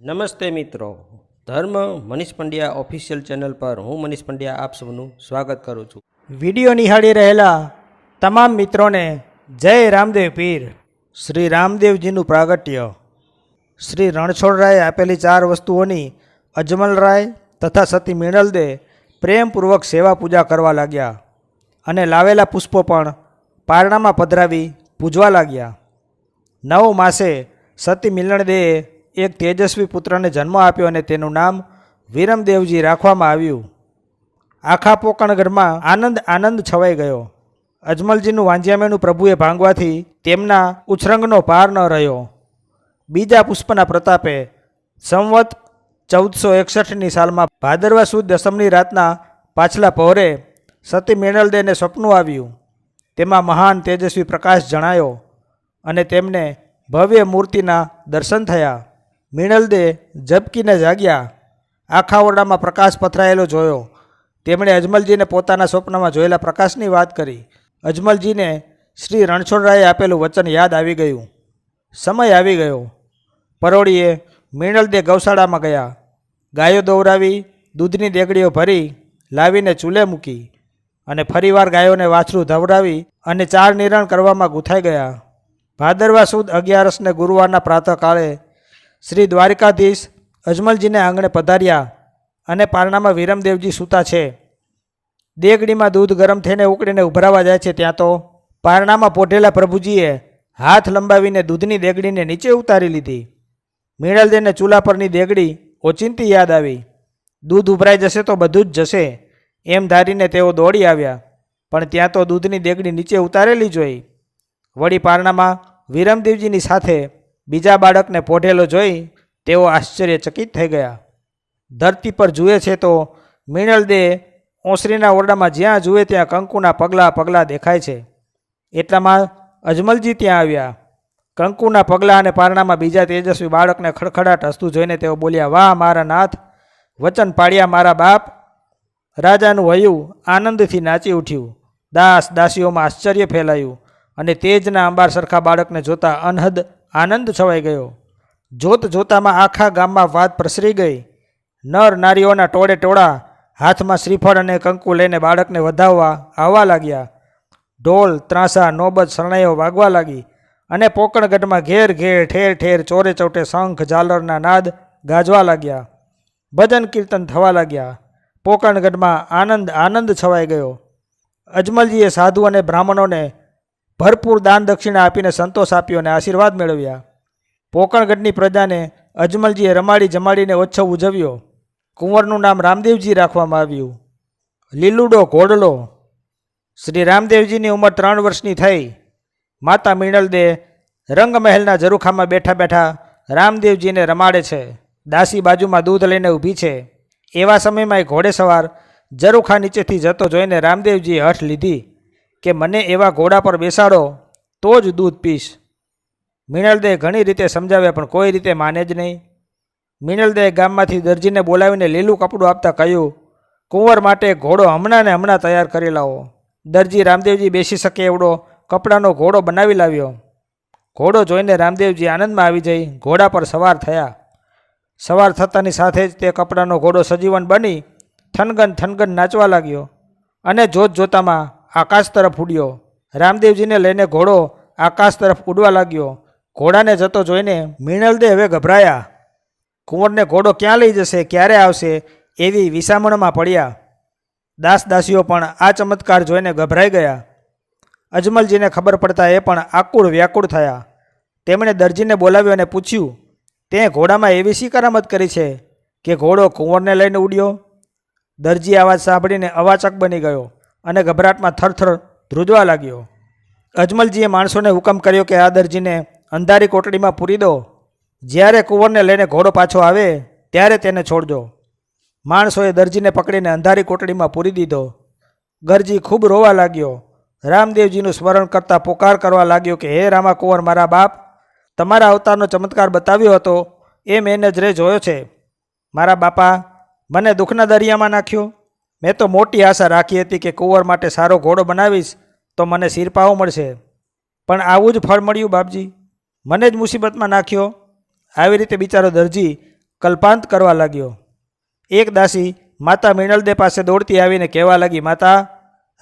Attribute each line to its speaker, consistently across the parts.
Speaker 1: નમસ્તે મિત્રો. ધર્મ મનીષ પંડ્યા ઓફિશિયલ ચેનલ પર હું મનીષ પંડ્યા આપ સૌનું સ્વાગત કરું છું.
Speaker 2: વીડિયો નિહાળી રહેલા તમામ મિત્રોને જય રામદેવ પીર. શ્રી રામદેવજીનું પ્રાગટ્ય. શ્રી રણછોડરાયે આપેલી ચાર વસ્તુઓની અજમલરાય તથા સતી મિણલદે પ્રેમપૂર્વક સેવા પૂજા કરવા લાગ્યા અને લાવેલા પુષ્પો પણ પારણામાં પધરાવી પૂજવા લાગ્યા. નવ માસે સતી મિલણદેએ એક તેજસ્વી પુત્રને જન્મ આપ્યો અને તેનું નામ વિરમદેવજી રાખવામાં આવ્યું. આખા પોકણગઢમાં આનંદ આનંદ છવાઈ ગયો. અજમલજીનું વાંજિયામેનું પ્રભુએ ભાંગવાથી તેમના ઉછરંગનો પાર ન રહ્યો. બીજા પુષ્પના પ્રતાપે સંવત ચૌદસો એકસઠની સાલમાં ભાદરવા સુદ દસમની રાતના પાછલા પહોરે સતી મેણલદેને સપનું આવ્યું. તેમાં મહાન તેજસ્વી પ્રકાશ જણાયો અને તેમને ભવ્ય મૂર્તિના દર્શન થયા. મિણલદે ઝબકીને જાગ્યા. આખા ઓરડામાં પ્રકાશ પથરાયેલો જોયો. તેમણે અજમલજીને પોતાના સ્વપ્નમાં જોયેલા પ્રકાશની વાત કરી. અજમલજીને શ્રી રણછોડરાયે આપેલું વચન યાદ આવી ગયું. સમય આવી ગયો. પરોળીએ મિણલદે ગૌશાળામાં ગયા. ગાયો દોવરાવી, દૂધની દેગડીઓ ભરી, લાવીને ચૂલે મૂકી અને ફરીવાર ગાયોને વાછરું ધવરાવી અને ચાર નિરણ કરવામાં ગૂંથાઈ ગયા. ભાદરવા સુદ અગિયારસને ગુરુવારના પ્રાતઃકાળે શ્રી દ્વારિકાધીશ અજમલજીને આંગણે પધાર્યા અને પારણામાં વિરમદેવજી સૂતા છે. દેગડીમાં દૂધ ગરમ થઈને ઉકળીને ઉભરાવા જાય છે ત્યાં તો પારણામાં પોઢેલા પ્રભુજીએ હાથ લંબાવીને દૂધની દેગડીને નીચે ઉતારી લીધી. મીણલદેને ચૂલા પરની દેગડી ઓચિંતી યાદ આવી. દૂધ ઉભરાઈ જશે તો બધું જ જશે એમ ધારીને તેઓ દોડી આવ્યા. પણ ત્યાં તો દૂધની દેગડી નીચે ઉતારેલી જોઈ વળી પારણામાં વિરમદેવજીની સાથે બીજા બાળકને પોઢેલો જોઈ તેઓ આશ્ચર્યચકિત થઈ ગયા. ધરતી પર જુએ છે તો મિણલદે ઓસરીના ઓરડામાં જ્યાં જુએ ત્યાં કંકુના પગલાં પગલાં દેખાય છે. એટલામાં અજમલજી ત્યાં આવ્યા. કંકુના પગલાં અને પારણામાં બીજા તેજસ્વી બાળકને ખડખડાટ હસતું જોઈને તેઓ બોલ્યા, વાહ, મારા નાથ, વચન પાડ્યા મારા બાપ. રાજાનું વયું આનંદથી નાચી ઉઠ્યું. દાસ દાસીઓમાં આશ્ચર્ય ફેલાયું અને તેજના અંબાર સરખા બાળકને જોતા અનહદ આનંદ છવાઈ ગયો. જોત જોતામાં આખા ગામમાં વાત પ્રસરી ગઈ. નર નારીઓના ટોળે ટોળા હાથમાં શ્રીફળ અને કંકુ લઈને બાળકને વધાવવા આવવા લાગ્યા. ઢોલ, ત્રાંસા, નોબત, શરણાઈઓ વાગવા લાગી અને પોકણગઢમાં ઘેર ઘેર, ઠેર ઠેર, ચોરે ચોટે શંખ, ઝાલરના નાદ ગાજવા લાગ્યા. ભજન કીર્તન થવા લાગ્યા. પોકણગઢમાં આનંદ આનંદ છવાઈ ગયો. અજમલજીએ સાધુ અને બ્રાહ્મણોને ભરપૂર દાન દક્ષિણા આપીને સંતોષ આપ્યો અને આશીર્વાદ મેળવ્યા. પોકણગઢની પ્રજાને અજમલજીએ રમાડી જમાડીને ઉત્સવ ઉજવ્યો. કુંવરનું નામ રામદેવજી રાખવામાં આવ્યું. લીલુડો ઘોડલો. શ્રી રામદેવજીની ઉંમર ત્રણ વર્ષની થઈ. માતા મિણલદે રંગમહેલના ઝરૂખામાં બેઠા બેઠા રામદેવજીને રમાડે છે. દાસી બાજુમાં દૂધ લઈને ઊભી છે. એવા સમયમાં એ ઘોડેસવાર ઝરૂખા નીચેથી જતો જોઈને રામદેવજીએ હઠ લીધી. કે મને એવા ઘોડા પર બેસાડો, તો જ દૂધ પીશ. મિનલદે ઘણી રીતે સમજાવ્યા, પણ કોઈ રીતે માને જ નહીં. મિનલદે ગામમાંથી દરજીને બોલાવીને લીલું કપડું આપતા કહ્યું, કુંવર માટે ઘોડો હમણાં ને હમણાં તૈયાર કરી લાવો. દરજી રામદેવજી બેસી શકે એવડો કપડાનો ઘોડો બનાવી લાવ્યો. ઘોડો જોઈને રામદેવજી આનંદમાં આવી જઈ, ઘોડા પર સવાર થયા. સવાર થતાની સાથે જ તે કપડાનો ઘોડો સજીવન બની, થનગન થનગન નાચવા લાગ્યો અને જોત જોતામાં આકાશ તરફ ઉડ્યો. રામદેવજીને લઈને ઘોડો આકાશ તરફ ઉડવા લાગ્યો. ઘોડાને જતો જોઈને મિણલદે હવે ગભરાયા. કુંવરને ઘોડો ક્યાં લઈ જશે, ક્યારે આવશે એવી વિસામણમાં પડ્યા. દાસ દાસીઓ પણ આ ચમત્કાર જોઈને ગભરાઈ ગયા. અજમલજીને ખબર પડતા એ પણ આકુળ વ્યાકુળ થયા. તેમણે દરજીને બોલાવ્યો અને પૂછ્યું, તે ઘોડામાં એવી શી કરામત કરી છે કે ઘોડો કુંવરને લઈને ઉડ્યો? દરજી આવાજ સાંભળીને અવાચક બની ગયો. અને ગભરાટમાં થરથર ધ્રુજવા લાગ્યો. અજમલજીએ માણસોને હુકમ કર્યો કે આ દરજીને અંધારી કોટડીમાં પૂરી દો. જ્યારે કુંવરને લઈને ઘોડો પાછો આવે, ત્યારે તેને છોડજો. માણસોએ દરજીને પકડીને અંધારી કોટડીમાં પૂરી દીધો. ગરજી ખૂબ રોવા લાગ્યો. રામદેવજીનું સ્મરણ કરતાં પોકાર કરવા લાગ્યો કે, હે રામા કુંવર, મારા બાપ, તમારા અવતારનો ચમત્કાર બતાવ્યો હતો. એ મેં નજરે જોયો છે. મારા બાપા મને દુઃખના દરિયામાં નાખ્યો. મેં તો મોટી આશા રાખી હતી કે કુંવર માટે સારો ઘોડો બનાવીશ તો મને શિરપાઓ મળશે. પણ આવું જ ફળ મળ્યું, બાપજી. મને જ મુસીબતમાં નાખ્યો. આવી રીતે બિચારો દરજી કલ્પાંત કરવા લાગ્યો. એક દાસી માતા મિનલદે પાસે દોડતી આવીને કહેવા લાગી, માતા,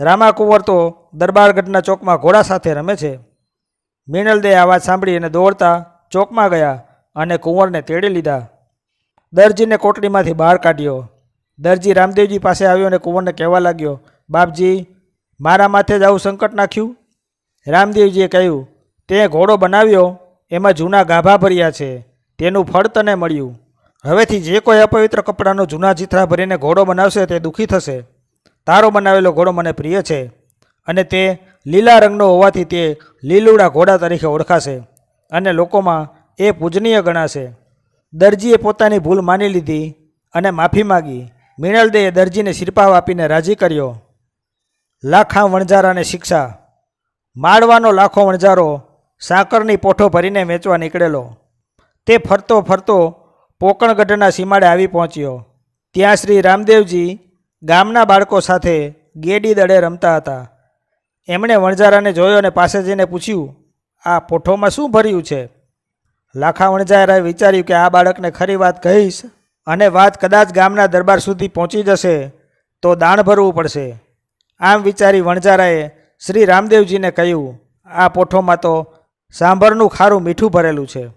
Speaker 2: રામા કુંવર તો દરબારગઢના ચોકમાં ઘોડા સાથે રમે છે. મિનલદે આ વાત સાંભળી અને દોડતા ચોકમાં ગયા અને કુંવરને તેડી લીધા. દરજીને કોટડીમાંથી બહાર કાઢ્યો. દરજી રામદેવજી પાસે આવ્યો અને કુંવરને કહેવા લાગ્યો, બાપજી, મારા માથે જ આવું સંકટ નાખ્યું? રામદેવજીએ કહ્યું, તે ઘોડો બનાવ્યો, એમાં જૂના ગાભા ભર્યા છે, તેનું ફળ તને મળ્યું. હવેથી જે કોઈ અપવિત્ર કપડાનો જૂના જીથરા ભરીને ઘોડો બનાવશે તે દુઃખી થશે. તારો બનાવેલો ઘોડો મને પ્રિય છે અને તે લીલા રંગનો હોવાથી તે લીલુડા ઘોડા તરીકે ઓળખાશે અને લોકોમાં એ પૂજનીય ગણાશે. દરજીએ પોતાની ભૂલ માની લીધી અને માફી માગી. મિનલદેએ દરજીને શિરપાવ આપીને રાજી કર્યો. લાખા વણઝારાને શિક્ષા. માળવાનો લાખો વણઝારો સાકરની પોઠો ભરીને વેચવા નીકળેલો. તે ફરતો ફરતો પોકણગઢના સીમાડે આવી પહોંચ્યો. ત્યાં શ્રી રામદેવજી ગામના બાળકો સાથે ગેડી દડે રમતા હતા. એમણે વણઝારાને જોયો અને પાસે જઈને પૂછ્યું, આ પોઠોમાં શું ભર્યું છે? લાખા વણઝારાએ વિચાર્યું કે આ બાળકને ખરી વાત કહીશ. અને વાત કદાચ ગામના દરબાર સુધી પહોંચી જશે, તો દાણ ભરવું પડશે. આમ વિચારી વણજારાએ શ્રી રામદેવજીને કહ્યું, આ પોઠોમાં તો સાંભરનું ખારું મીઠું ભરેલું છે.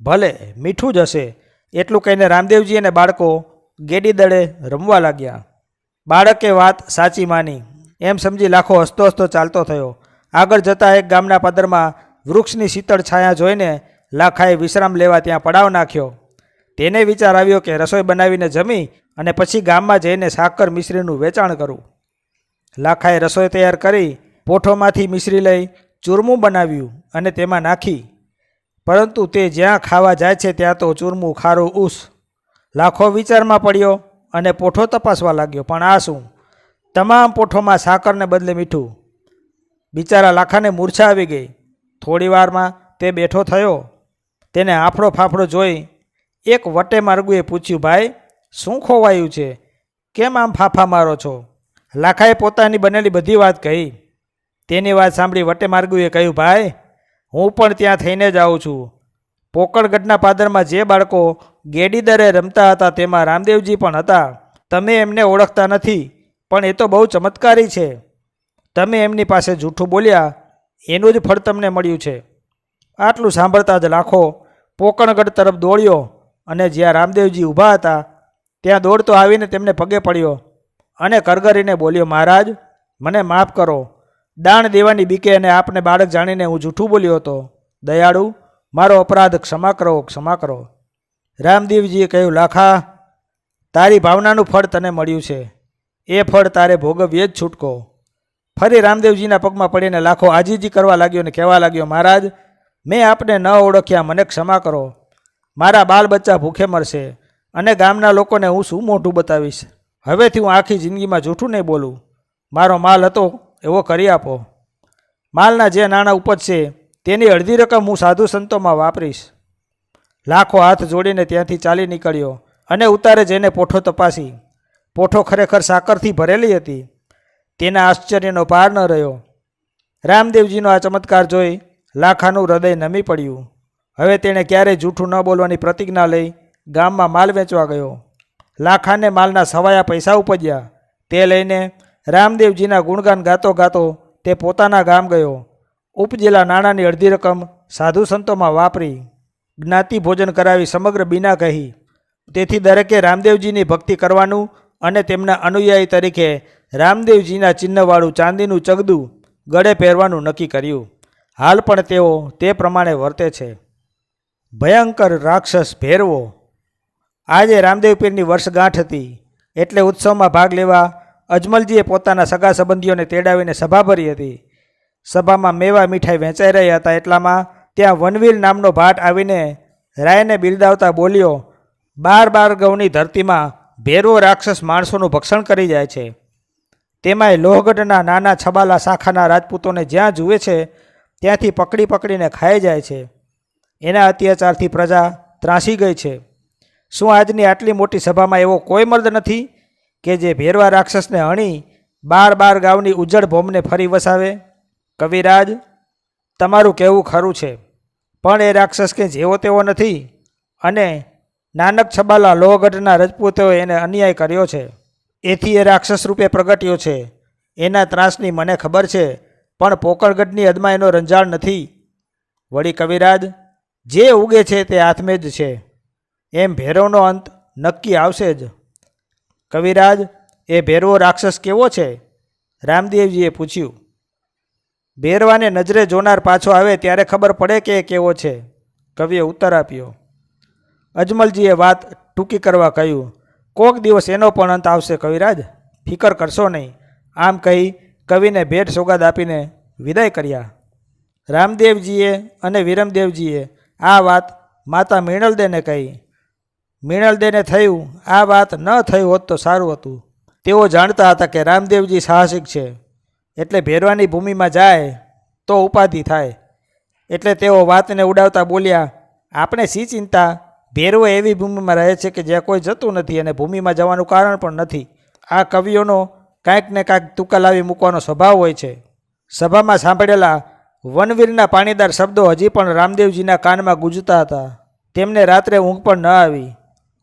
Speaker 2: ભલે, મીઠું જ હશે. એટલું કહીને રામદેવજી અને બાળકો ગેડી દળે રમવા લાગ્યા. બાળકે વાત સાચી માની. એમ સમજી લાખો હસતો હસતો ચાલતો થયો. આગળ જતાં એક ગામના પદરમાં વૃક્ષની શીતળ છાયા જોઈને લાખાએ વિશ્રામ લેવા ત્યાં પડાવ નાખ્યો. તેને વિચાર આવ્યો કે રસોઈ બનાવીને જમી અને પછી ગામમાં જઈને સાકર મિશ્રીનું વેચાણ કરું. લાખાએ રસોઈ તૈયાર કરી પોઠોમાંથી મિશ્રી લઈ ચૂરમું બનાવ્યું અને તેમાં નાખી. પરંતુ તે જ્યાં ખાવા જાય છે ત્યાં તો ચૂરમું ખારું ઉસ. લાખો વિચારમાં પડ્યો અને પોઠો તપાસવા લાગ્યો, પણ આ શું? તમામ પોઠોમાં સાકરને બદલે મીઠું. બિચારા લાખાને મૂર્છા આવી ગઈ. થોડી વારમાં તે બેઠો થયો. તેને આફડો ફાફડો જોઈ એક વટે માર્ગુએ પૂછ્યું, ભાઈ, શું ખોવાયું છે? કેમ આમ ફાફા મારો છો? લાખાએ પોતાની બનેલી બધી વાત કહી. તેની વાત સાંભળી વટે માર્ગુએ કહ્યું, ભાઈ, હું પણ ત્યાં થઈને જ આવું છું. પોકળગઢના પાદરમાં જે બાળકો ગેડી દરે રમતા હતા તેમાં રામદેવજી પણ હતા. તમે એમને ઓળખતા નથી, પણ એ તો બહુ ચમત્કારી છે. તમે એમની પાસે જૂઠું બોલ્યા, એનું જ ફળ તમને મળ્યું છે. આટલું સાંભળતા જ લાખો પોકણગઢ તરફ દોડ્યો. અને જ્યાં રામદેવજી ઊભા હતા, ત્યાં દોડતો આવીને તેમને પગે પડ્યો અને કરગરીને બોલ્યો, મહારાજ, મને માફ કરો. દાણ દેવાની બીકે અને આપને બાળક જાણીને હું જૂઠું બોલ્યો હતો. દયાળુ, મારો અપરાધ ક્ષમા કરો ક્ષમા કરો. રામદેવજીએ કહ્યું, લાખા, તારી ભાવનાનું ફળ તને મળ્યું છે. એ ફળ તારે ભોગવ્યે જ છૂટકો. ફરી રામદેવજીના પગમાં પડીને લાખો આજીજી કરવા લાગ્યો અને કહેવા લાગ્યો, મહારાજ, મેં આપને ન ઓળખ્યા, મને ક્ષમા કરો. મારા બાલ બચ્ચા ભૂખે મરશે અને ગામના લોકોને હું શું મોઢું બતાવીશ? હવેથી હું આખી જિંદગીમાં જૂઠું નહીં બોલું. મારો માલ હતો, એવો કરી આપો. માલના જે નાણાં ઉપજશે તેની અડધી રકમ હું સાધુ સંતોમાં વાપરીશ. લાખો હાથ જોડીને ત્યાંથી ચાલી નીકળ્યો અને ઉતારે જઈને પોઠો તપાસી. પોઠો ખરેખર સાકરથી ભરેલી હતી. તેના આશ્ચર્યનો પાર ન રહ્યો. રામદેવજીનો આ ચમત્કાર જોઈ લાખાનું હૃદય નમી પડ્યું. હવે તેણે ક્યારેય જૂઠું ન બોલવાની પ્રતિજ્ઞા લઈ ગામમાં માલ વેચવા ગયો. લાખાને માલના સવાયા પૈસા ઉપજ્યા. તે લઈને રામદેવજીના ગુણગાન ગાતો ગાતો તે પોતાના ગામ ગયો. ઉપજેલા નાણાંની અડધી રકમ સાધુ સંતોમાં વાપરી. જ્ઞાતિ ભોજન કરાવી સમગ્ર બીના કહી. તેથી દરેકે રામદેવજીની ભક્તિ કરવાનું અને તેમના અનુયાયી તરીકે રામદેવજીના ચિહ્નવાળું ચાંદીનું ચગદું ગળે પહેરવાનું નક્કી કર્યું. હાલ પણ તેઓ તે પ્રમાણે વર્તે છે. ભયંકર રાક્ષસ ભેરવો. આજે રામદેવ પીરની વર્ષગાંઠ હતી. એટલે ઉત્સવમાં ભાગ લેવા અજમલજીએ પોતાના સગા સંબંધીઓને તેડાવીને સભા ભરી હતી. સભામાં મેવા મીઠાઈ વેચાઈ રહ્યા હતા એટલામાં ત્યાં વનવીર નામનો ભાટ આવીને રાયને બિરદાવતા બોલ્યો, બાર બાર ગૌની ધરતીમાં ભેરવો રાક્ષસ માણસોનું ભક્ષણ કરી જાય છે. તેમાંય લોહગઢના નાના છબાલા શાખાના રાજપૂતોને જ્યાં જુએ છે, ત્યાંથી પકડી પકડીને ખાઈ જાય છે. એના અત્યાચારથી પ્રજા ત્રાસી ગઈ છે. શું આજની આટલી મોટી સભામાં એવો કોઈ મર્દ નથી કે જે ભેરવા રાક્ષસને હણી બાર બાર ગાવની ઉજ્જડ ભોમને ફરી વસાવે? કવિરાજ, તમારું કહેવું ખરું છે, પણ એ રાક્ષસ કે જેવો તેવો નથી અને નાનક છબાલા લોહગઢના રજપૂતોએ એને અન્યાય કર્યો છે. એથી એ રાક્ષસ રૂપે પ્રગટ્યો છે. એના ત્રાસની મને ખબર છે, પણ પોકળગઢની અદમાં એનો રંજાળ નથી. વળી કવિરાજ જે ઉગે છે તે હાથમે જ છે. એમ ભેરવનો અંત નક્કી આવશે જ. કવિરાજ, એ ભેરવો રાક્ષસ કેવો છે? રામદેવજીએ પૂછ્યું. ભેરવાને નજરે જોનાર પાછો આવે ત્યારે ખબર પડે કે કેવો છે. કવિએ ઉત્તર આપ્યો. અજમલજીએ વાત ટૂંકી કરવા કહ્યું. કોક દિવસ એનો પણ અંત આવશે કવિરાજ. ફિકર કરશો નહીં. આમ કહી કવિને ભેટ સોગાદ આપીને વિદાય કર્યા. રામદેવજીએ અને વિરમદેવજીએ આ વાત માતા મિણલદેને કહી. મૃણલદેને થયું, આ વાત ન થઈ હોત તો સારું હતું. તેઓ જાણતા હતા કે રામદેવજી સાહસિક છે. એટલે ભેરવાની ભૂમિમાં જાય તો ઉપાધિ થાય. એટલે તેઓ વાતને ઉડાવતા બોલ્યા, આપણે સી ચિંતા? ભેરવો એવી ભૂમિમાં રહે છે કે જ્યાં કોઈ જતું નથી અને ભૂમિમાં જવાનું કારણ પણ નથી. આ કવિઓનો કાંઈક ને કાંઈક તુકા લાવી મૂકવાનો સ્વભાવ હોય છે. સભામાં સાંભળેલા વનવીરના પાણીદાર શબ્દો હજી પણ રામદેવજીના કાનમાં ગુંજતા હતા. તેમને રાત્રે ઊંઘ પણ ન આવી.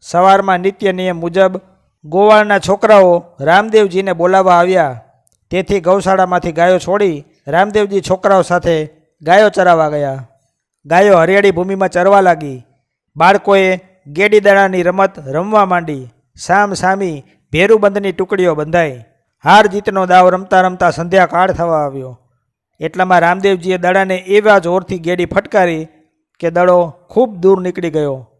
Speaker 2: સવારમાં નિત્ય નિયમ મુજબ ગોવાળના છોકરાઓ રામદેવજીને બોલાવવા આવ્યા. તેથી ગૌશાળામાંથી ગાયો છોડી રામદેવજી છોકરાઓ સાથે ગાયો ચરાવવા ગયા. ગાયો હરિયાળી ભૂમિમાં ચરવા લાગી. બાળકોએ ગેડી દાણાની રમત રમવા માંડી. સામ સામી ભેરુબંધની ટુકડીઓ બંધાઈ. હાર જીતનો દાવ રમતા રમતા સંધ્યાકાળ થવા આવ્યો. એટલામાં રામદેવજીએ દડાને એવા જોરથી ગેડી ફટકારી કે દડો ખૂબ દૂર નીકળી ગયો.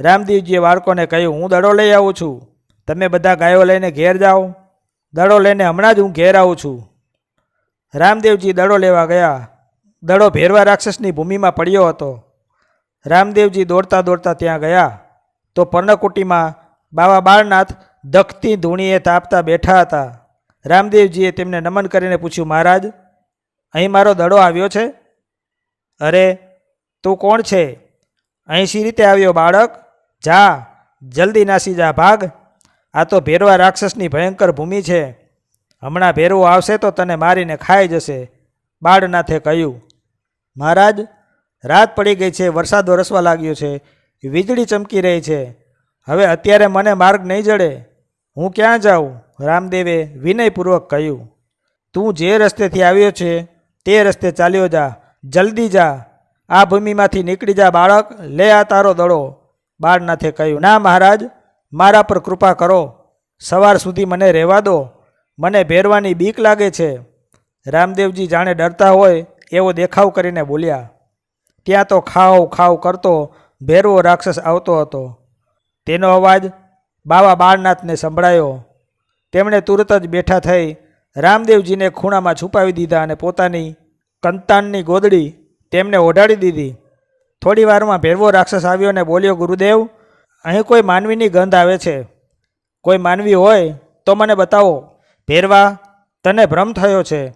Speaker 2: રામદેવજીએ બાળકોને કહ્યું, હું દડો લઈ આવું છું. તમે બધા ગાયો લઈને ઘેર જાઓ. દડો લઈને હમણાં જ હું ઘેર આવું છું. રામદેવજી દડો લેવા ગયા. દડો ભેરવા રાક્ષસની ભૂમિમાં પડ્યો હતો. રામદેવજી દોડતા દોડતા ત્યાં ગયા. તો પર્ણકુટીમાં બાવા બાળનાથ દખતી ધૂણીએ તાપતા બેઠા હતા. રામદેવજીએ તેમને નમન કરીને પૂછ્યું, મહારાજ અહીં મારો દડો આવ્યો છે? અરે, તું કોણ છે? અહીં શી રીતે આવ્યો બાળક. જા, જલ્દી નાસી જા, ભાગ. આ તો ભેરવા રાક્ષસની ભયંકર ભૂમિ છે. હમણાં ભેરવો આવશે તો તને મારીને ખાઈ જશે, બાળનાથે કહ્યું. મહારાજ, રાત પડી ગઈ છે, વરસાદ વરસવા લાગ્યો છે, વીજળી ચમકી રહી છે. હવે અત્યારે મને માર્ગ નહીં જડે. હું ક્યાં જાઉં? રામદેવે વિનયપૂર્વક કહ્યું. તું જે રસ્તેથી આવ્યો છે તે રસ્તે ચાલ્યો જા, જલ્દી જા. આ ભૂમિમાંથી નીકળી જા, બાળક. લે આ તારો દડો. બાળનાથે કહ્યું, ના મહારાજ, મારા પર કૃપા કરો. સવાર સુધી મને રહેવા દો. મને ભેરવાની બીક લાગે છે. રામદેવજી જાણે ડરતા હોય એવો દેખાવ કરીને બોલ્યા. ત્યાં તો ખાવ ખાવ કરતો ભેરવો રાક્ષસ આવતો હતો. તેનો અવાજ બાવા બાળનાથને સંભળાયો. તેમણે તુરત જ બેઠા થઈ રામદેવજીને ખૂણામાં છુપાવી દીધા અને પોતાની કંતાનની ગોદડી તેમને ઓઢાડી દીધી. થોડી વારમાં ભેરવો રાક્ષસ આવ્યો અને બોલ્યો, ગુરુદેવ, અહીં કોઈ માનવીની ગંધ આવે છે. કોઈ માનવી હોય તો મને બતાવો. ભેરવા, તને ભ્રમ થયો છે.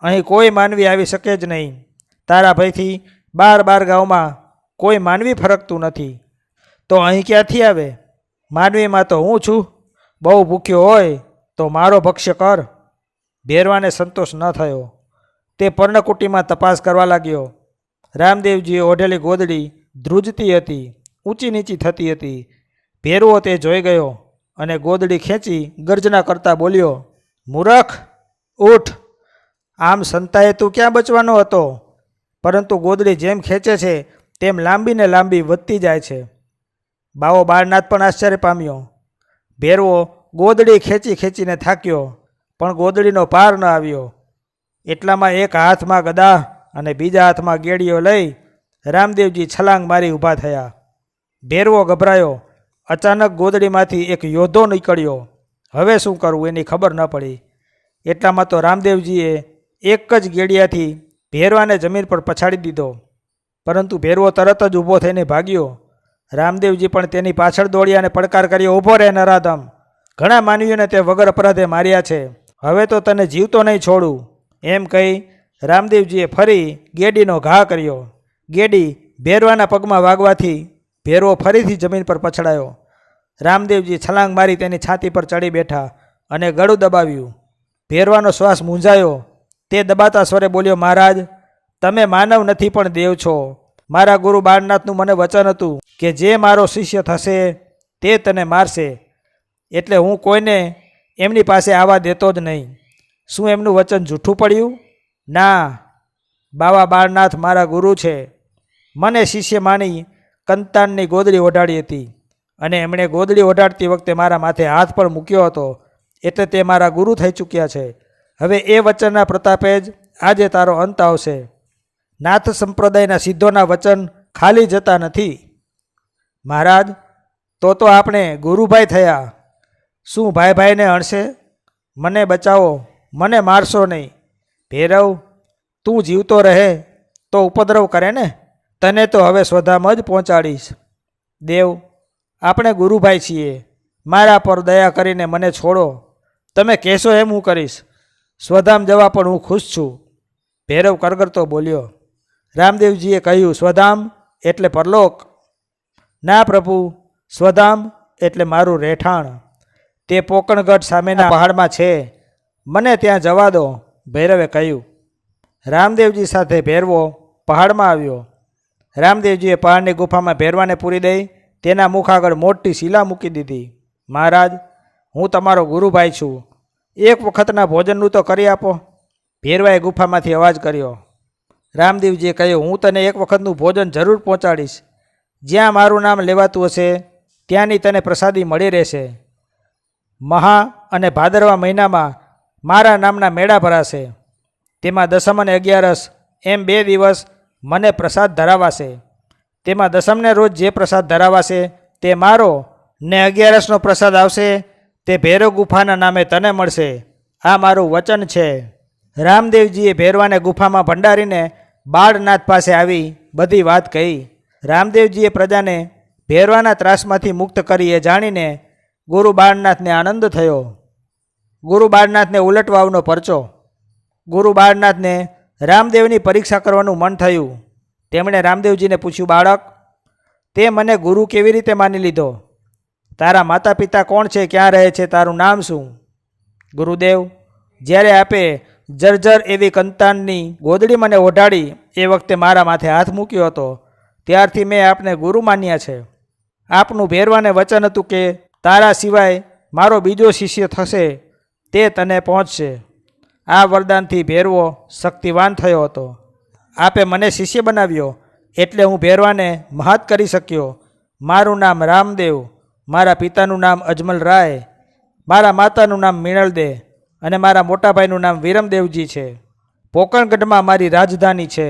Speaker 2: અહીં કોઈ માનવી આવી શકે જ નહીં. તારા ભયથી બાર બાર ગામમાં કોઈ માનવી ફરકતું નથી. તો અહીં ક્યાંથી આવે? માનવીમાં તો હું છું. બહુ ભૂખ્યો હોય તો મારો ભક્ષ્ય કર. ભેરવાને સંતોષ ન થયો. તે પર્ણકુટીમાં તપાસ કરવા લાગ્યો. રામદેવજીએ ઓઢેલી ગોદડી ધ્રુજતી હતી ઊંચી નીચી થતી હતી. ભેરવો તે જોઈ ગયો અને ગોદડી ખેંચી ગર્જના કરતા બોલ્યો, મૂરખ, ઉઠ. આમ સંતાએ તું ક્યાં બચવાનો હતો? પરંતુ ગોદડી જેમ ખેંચે છે, તેમ લાંબીને લાંબી વધતી જાય છે. બાવો બાળનાથ પણ આશ્ચર્ય પામ્યો. ભેરવો ગોદડી ખેંચી ખેંચીને થાક્યો. પણ ગોદડીનો પાર ન આવ્યો. એટલામાં એક હાથમાં ગદા અને બીજા હાથમાં ગેડીઓ લઈ રામદેવજી છલાંગ મારી ઊભા થયા. ભેરવો ગભરાયો. અચાનક ગોદડીમાંથી એક યોદ્ધો નીકળ્યો. હવે શું કરવું એની ખબર ન પડી. એટલામાં તો રામદેવજીએ એક જ ગેડિયાથી ભેરવાને જમીન પર પછાડી દીધો. પરંતુ ભેરવો તરત જ ઊભો થઈને ભાગ્યો. રામદેવજી પણ તેની પાછળ દોડ્યા અને પડકાર કર્યો, ઊભો રહે નરાધમ. ઘણા માનવીઓને તે વગર અપરાધે માર્યા છે. હવે તો તને જીવતો નહીં છોડું. એમ કહી રામદેવજીએ ફરી ગેડીનો ઘા કર્યો. ગેડી ભેરવાના પગમાં વાગવાથી ભેરવો ફરીથી જમીન પર પછડાયો. રામદેવજી છલાંગ મારી તેની છાતી પર ચડી બેઠા અને ગળું દબાવ્યું. ભેરવાનો શ્વાસ મૂંઝાયો. તે દબાતા સ્વરે બોલ્યો, મહારાજ, તમે માનવ નથી પણ દેવ છો. મારા ગુરુ બાળનાથનું મને વચન હતું કે જે મારો શિષ્ય થશે તે તને મારશે. એટલે હું કોઈને એમની પાસે આવવા દેતો જ નહીં. શું એમનું વચન જૂઠું પડ્યું? ના. બાવા બાળનાથ મારા ગુરુ છે. મને શિષ્ય માની કંતાનની ગોદડી ઓઢાડી હતી અને એમણે ગોદડી ઓઢાડતી વખતે મારા માથે હાથ પણ મૂક્યો હતો. એટલે તે મારા ગુરુ થઈ ચૂક્યા છે. હવે એ વચનના પ્રતાપે જ આજે તારો અંત આવશે. નાથ સંપ્રદાયના સિદ્ધોના વચન ખાલી જતા નથી. મહારાજ, તો તો આપણે ગુરુભાઈ થયા. શું ભાઈ ભાઈને હણશે? મને બચાવો, મને મારશો નહીં. ભૈરવ, તું જીવતો રહે તો ઉપદ્રવ કરે ને? તને તો હવે સ્વધામ જ પહોંચાડીશ. દેવ, આપણે ગુરુભાઈ છીએ. મારા પર દયા કરીને મને છોડો. તમે કહેશો એમ હું કરીશ. સ્વધામ જવા પણ હું ખુશ છું. ભૈરવ કરગરતો બોલ્યો. રામદેવજીએ કહ્યું, સ્વધામ એટલે પરલોક. ના પ્રભુ, સ્વધામ એટલે મારું રહેઠાણ. તે પોકણગઢ સામેના પહાડમાં છે. મને ત્યાં જવા દો ભૈરવે કહ્યું. રામદેવજી સાથે ભેરવો પહાડમાં આવ્યો. રામદેવજીએ પહાડની ગુફામાં ભેરવાને પૂરી દઈ તેના મુખ આગળ મોટી શિલા મૂકી દીધી. મહારાજ હું તમારો ગુરુભાઈ છું. એક વખતના ભોજનનું તો કરી આપો. ભેરવાએ ગુફામાંથી અવાજ કર્યો. રામદેવજીએ કહ્યું હું તને એક વખતનું ભોજન જરૂર પહોંચાડીશ. જ્યાં મારું નામ લેવાતું હશે ત્યાંની તને પ્રસાદી મળી રહેશે. મહા અને ભાદરવા મહિનામાં મારા નામના મેળા ભરાશે. તેમાં દસમ અને અગિયારસ એમ બે દિવસ મને પ્રસાદ ધરાવાશે. તેમાં દસમને રોજ જે પ્રસાદ ધરાવાશે તે મારો ને અગિયારસનો પ્રસાદ આવશે. તે ભૈરવ ગુફાના નામે તને મળશે. આ મારું વચન છે. રામદેવજીએ ભેરવાને ગુફામાં ભંડારીને બાળનાથ પાસે આવી બધી વાત કહી. રામદેવજીએ પ્રજાને ભેરવાના ત્રાસમાંથી મુક્ત કરી એ જાણીને ગુરુ બાળનાથને આનંદ થયો. ગુરુ બાળનાથને ઉલટવાવનો પરચો. ગુરુ બાળનાથને રામદેવની પરીક્ષા કરવાનું મન થયું. તેમણે રામદેવજીને પૂછ્યું, બાળક, તે મને ગુરુ કેવી રીતે માની લીધો? તારા માતા પિતા કોણ છે? ક્યાં રહે છે? તારું નામ શું? ગુરુદેવ, જ્યારે આપે જર્જર એવી કંતાનની ગોદડી મને ઓઢાડી, એ વખતે મારા માથે હાથ મૂક્યો હતો. ત્યારથી મેં આપને ગુરુ માન્યા છે. આપનું ભેરવાને વચન હતું કે તારા સિવાય મારો બીજો શિષ્ય થશે, તે તને પહોંચશે. આ વરદાનથી ભેરવો શક્તિવાન થયો હતો. આપે મને શિષ્ય બનાવ્યો, એટલે હું ભેરવાને મહાત કરી શક્યો. મારું નામ રામદેવ, મારા પિતાનું નામ અજમલ રાય, મારા માતાનું નામ મીણલદે અને મારા મોટાભાઈનું નામ વિરમદેવજી છે. પોકણગઢમાં મારી રાજધાની છે.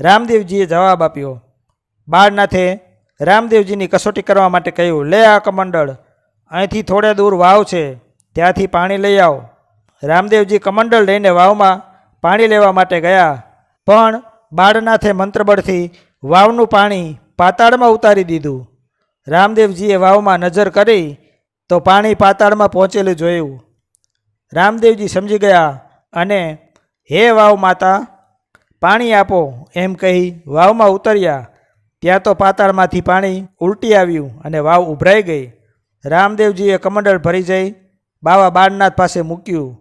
Speaker 2: રામદેવજીએ જવાબ આપ્યો, બાળનાથે રામદેવજીની કસોટી કરવા માટે કહ્યું, લે આ કમંડળ, અહીંથી થોડે દૂર વાવ છે, ત્યાંથી પાણી લઈ આવો. રામદેવજી કમંડળ લઈને વાવમાં પાણી લેવા માટે ગયા, પણ બાળનાથે મંત્રબળથી વાવનું પાણી પાતાળમાં ઉતારી દીધું. રામદેવજીએ વાવમાં નજર કરી તો પાણી પાતાળમાં પહોંચેલું જોયું. રામદેવજી સમજી ગયા અને, હે વાવ માતા, પાણી આપો, એમ કહી વાવમાં ઉતર્યા. ત્યાં તો પાતાળમાંથી પાણી ઉલટી આવ્યું અને વાવ ઉભરાઈ ગઈ. રામદેવજીએ કમંડળ ભરી જઈ બાવા બાળનાથ પાસે મૂક્યું.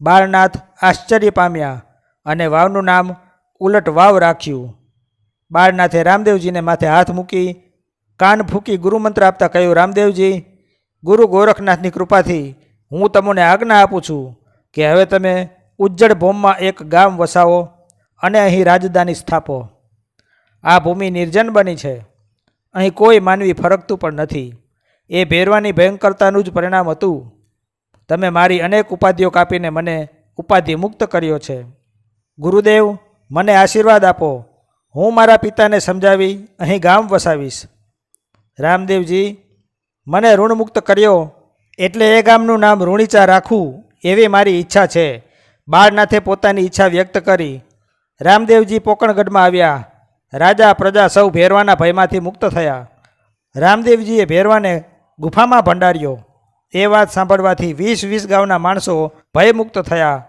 Speaker 2: બાળનાથ આશ્ચર્ય પામ્યા અને વાવનું નામ ઉલટ વાવ રાખ્યું. બાળનાથે રામદેવજીને માથે હાથ મૂકી કાન ફૂંકી ગુરુમંત્ર આપતા કહ્યું, રામદેવજી, ગુરુ ગોરખનાથની કૃપાથી હું તમને આજ્ઞા આપું છું કે હવે તમે ઉજ્જડ ભોમમાં એક ગામ વસાવો અને અહીં રાજધાની સ્થાપો. આ ભૂમિ નિર્જન બની છે. અહીં કોઈ માનવી ફરકતું પણ નથી. એ ભેરવાની ભયંકરતાનું જ પરિણામ હતું. તમે મારી અનેક ઉપાધિઓ કાપીને મને ઉપાધિ મુક્ત કર્યો છે. ગુરુદેવ, મને આશીર્વાદ આપો. હું મારા પિતાને સમજાવી અહીં ગામ વસાવીશ. રામદેવજી, મને ઋણમુક્ત કર્યો એટલે એ ગામનું નામ ઋણીચા રાખવું એવી મારી ઈચ્છા છે. બાળનાથે પોતાની ઈચ્છા વ્યક્ત કરી. રામદેવજી પોકણગઢમાં આવ્યા. રાજા પ્રજા સૌ ભેરવાના ભયમાંથી મુક્ત થયા. રામદેવજીએ ભેરવાને ગુફામાં ભંડાર્યો. એ વાત સાંભળવાથી વીસ વીસ ગામના માણસો ભયમુક્ત થયા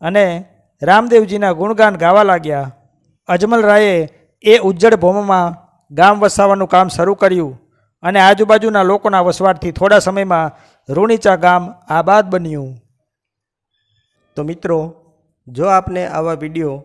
Speaker 2: અને રામદેવજીના ગુણગાન ગાવા લાગ્યા. અજમલ રાયે એ ઉજ્જડ ભૂમમાં ગામ વસાવવાનું કામ શરૂ કર્યું અને આજુબાજુના લોકોના વસવાટથી થોડા સમયમાં રૂણીચા ગામ આબાદ બન્યું.
Speaker 1: તો મિત્રો, જો આપને આવા વીડિયો